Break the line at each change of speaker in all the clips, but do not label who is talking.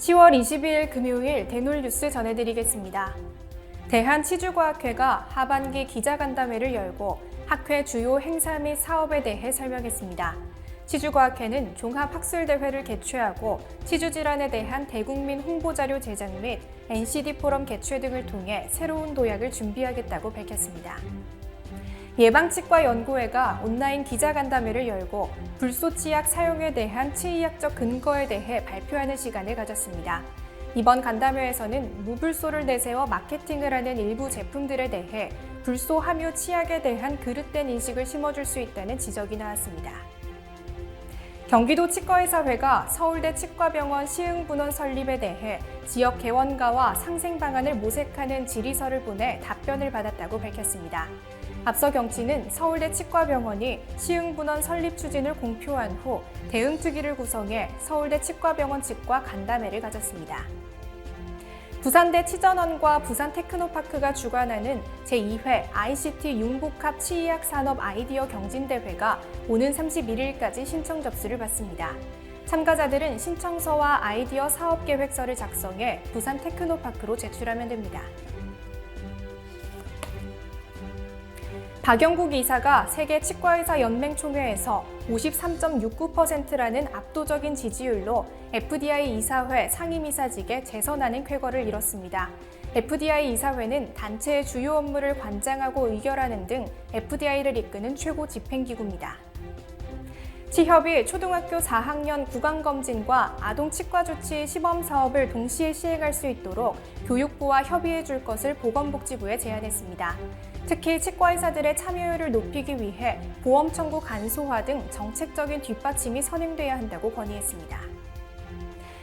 10월 22일 금요일 대놀 뉴스 전해드리겠습니다. 대한치주과학회가 하반기 기자간담회를 열고 학회 주요 행사 및 사업에 대해 설명했습니다. 치주과학회는 종합학술대회를 개최하고 치주질환에 대한 대국민 홍보자료 제작 및 NCD 포럼 개최 등을 통해 새로운 도약을 준비하겠다고 밝혔습니다. 예방치과 연구회가 온라인 기자간담회를 열고 불소치약 사용에 대한 치의학적 근거에 대해 발표하는 시간을 가졌습니다. 이번 간담회에서는 무불소를 내세워 마케팅을 하는 일부 제품들에 대해 불소 함유 치약에 대한 그릇된 인식을 심어줄 수 있다는 지적이 나왔습니다. 경기도 치과의사회가 서울대 치과병원 시흥분원 설립에 대해 지역 개원가와 상생 방안을 모색하는 질의서를 보내 답변을 받았다고 밝혔습니다. 앞서 경치는 서울대 치과병원이 시흥분원 설립 추진을 공표한 후 대응특위를 구성해 서울대 치과병원 측과 간담회를 가졌습니다. 부산대 치전원과 부산테크노파크가 주관하는 제2회 ICT 융복합 치의학 산업 아이디어 경진대회가 오는 31일까지 신청 접수를 받습니다. 참가자들은 신청서와 아이디어 사업 계획서를 작성해 부산 테크노파크로 제출하면 됩니다. 박영국 이사가 세계 치과의사 연맹 총회에서 53.69%라는 압도적인 지지율로 FDI 이사회 상임이사직에 재선하는 쾌거를 이뤘습니다. FDI 이사회는 단체의 주요 업무를 관장하고 의결하는 등 FDI를 이끄는 최고 집행기구입니다. 치협이 초등학교 4학년 구강검진과 아동치과조치 시범사업을 동시에 시행할 수 있도록 교육부와 협의해 줄 것을 보건복지부에 제안했습니다. 특히 치과의사들의 참여율을 높이기 위해 보험 청구 간소화 등 정책적인 뒷받침이 선행돼야 한다고 건의했습니다.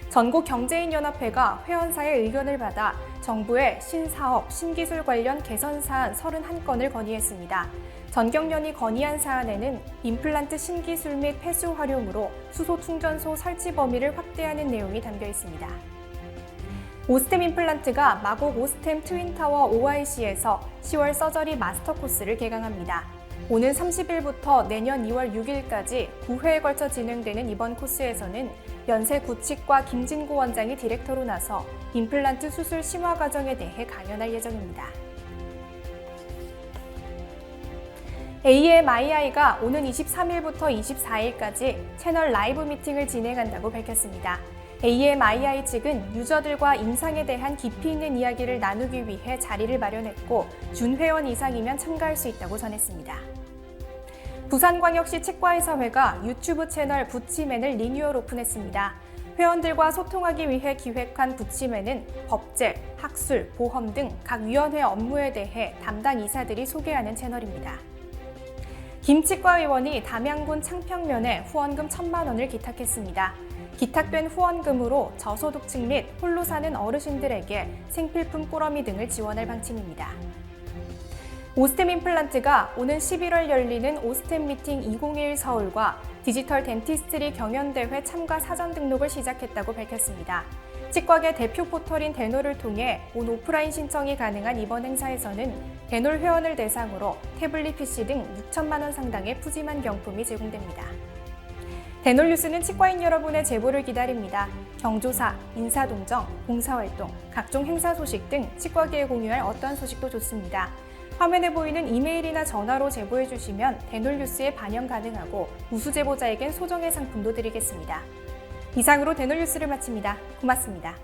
전국경제인연합회가 회원사의 의견을 받아 정부의 신사업, 신기술 관련 개선 사안 31건을 건의했습니다. 전경련이 건의한 사안에는 임플란트 신기술 및 폐수 활용으로 수소 충전소 설치 범위를 확대하는 내용이 담겨 있습니다. 오스템 임플란트가 마곡 오스템 트윈타워 OIC에서 10월 서저리 마스터 코스를 개강합니다. 오는 30일부터 내년 2월 6일까지 9회에 걸쳐 진행되는 이번 코스에서는 연세 구치과 김진구 원장이 디렉터로 나서 임플란트 수술 심화 과정에 대해 강연할 예정입니다. AMII가 오는 23일부터 24일까지 채널 라이브 미팅을 진행한다고 밝혔습니다. AMII 측은 유저들과 임상에 대한 깊이 있는 이야기를 나누기 위해 자리를 마련했고 준회원 이상이면 참가할 수 있다고 전했습니다. 부산광역시 치과의사회가 유튜브 채널 부치맨을 리뉴얼 오픈했습니다. 회원들과 소통하기 위해 기획한 부치맨은 법제, 학술, 보험 등 각 위원회 업무에 대해 담당 이사들이 소개하는 채널입니다. 김치과 의원이 담양군 창평면에 후원금 천만 원을 기탁했습니다. 기탁된 후원금으로 저소득층 및 홀로 사는 어르신들에게 생필품 꾸러미 등을 지원할 방침입니다. 오스템 임플란트가 오는 11월 열리는 오스템 미팅 2021 서울과 디지털 덴티스트리 경연대회 참가 사전 등록을 시작했다고 밝혔습니다. 치과계 대표 포털인 데놀을 통해 온 오프라인 신청이 가능한 이번 행사에서는 데놀 회원을 대상으로 태블릿 PC 등 6천만 원 상당의 푸짐한 경품이 제공됩니다. 데놀 뉴스는 치과인 여러분의 제보를 기다립니다. 경조사, 인사동정, 봉사활동, 각종 행사 소식 등 치과계에 공유할 어떠한 소식도 좋습니다. 화면에 보이는 이메일이나 전화로 제보해 주시면 데놀 뉴스에 반영 가능하고 우수 제보자에겐 소정의 상품도 드리겠습니다. 이상으로 데놀 뉴스를 마칩니다. 고맙습니다.